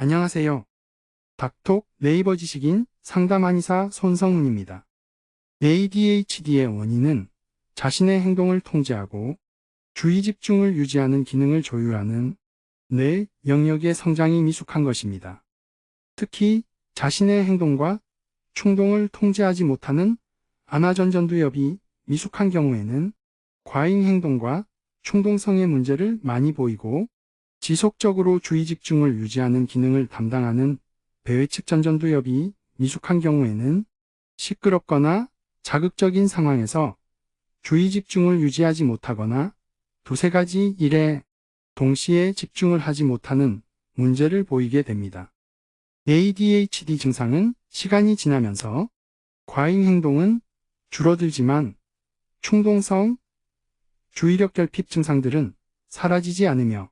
안녕하세요. 닥톡 네이버 지식인 상담 한의사 손성훈입니다. ADHD의 원인은 자신의 행동을 통제하고 주의 집중을 유지하는 기능을 조율하는 뇌 영역의 성장이 미숙한 것입니다. 특히 자신의 행동과 충동을 통제하지 못하는 아나전전두엽이 미숙한 경우에는 과잉 행동과 충동성의 문제를 많이 보이고 지속적으로 주의 집중을 유지하는 기능을 담당하는 배회측 전전두엽이 미숙한 경우에는 시끄럽거나 자극적인 상황에서 주의 집중을 유지하지 못하거나 두세 가지 일에 동시에 집중을 하지 못하는 문제를 보이게 됩니다. ADHD 증상은 시간이 지나면서 과잉 행동은 줄어들지만 충동성, 주의력 결핍 증상들은 사라지지 않으며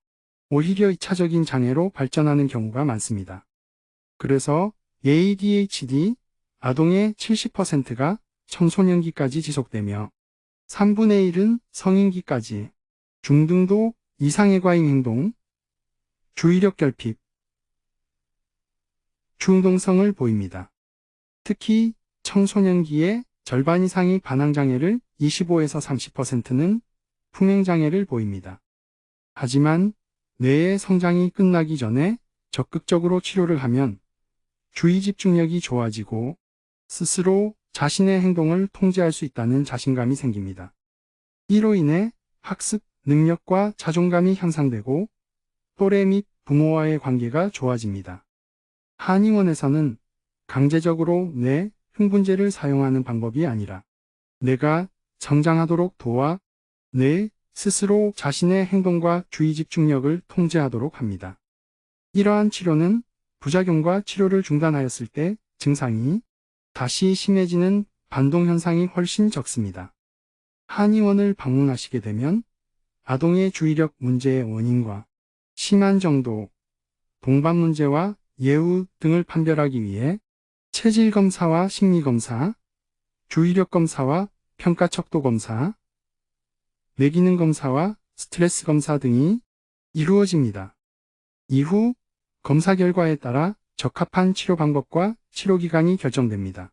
오히려 2차적인 장애로 발전하는 경우가 많습니다. 그래서 ADHD 아동의 70%가 청소년기까지 지속되며 3분의 1은 성인기까지 중등도 이상의 과잉 행동, 주의력 결핍, 충동성을 보입니다. 특히 청소년기의 절반 이상이 반항장애를 25에서 30%는 품행장애를 보입니다. 하지만 뇌의 성장이 끝나기 전에 적극적으로 치료를 하면 주의 집중력이 좋아지고 스스로 자신의 행동을 통제할 수 있다는 자신감이 생깁니다. 이로 인해 학습 능력과 자존감이 향상되고 또래 및 부모와의 관계가 좋아집니다. 한의원에서는 강제적으로 뇌 흥분제를 사용하는 방법이 아니라 뇌가 성장하도록 도와 뇌 스스로 자신의 행동과 주의 집중력을 통제하도록 합니다. 이러한 치료는 부작용과 치료를 중단하였을 때 증상이 다시 심해지는 반동 현상이 훨씬 적습니다. 한의원을 방문하시게 되면 아동의 주의력 문제의 원인과 심한 정도, 동반 문제와 예우 등을 판별하기 위해 체질 검사와 심리 검사, 주의력 검사와 평가 척도 검사, 뇌기능 검사와 스트레스 검사 등이 이루어집니다. 이후 검사 결과에 따라 적합한 치료 방법과 치료 기간이 결정됩니다.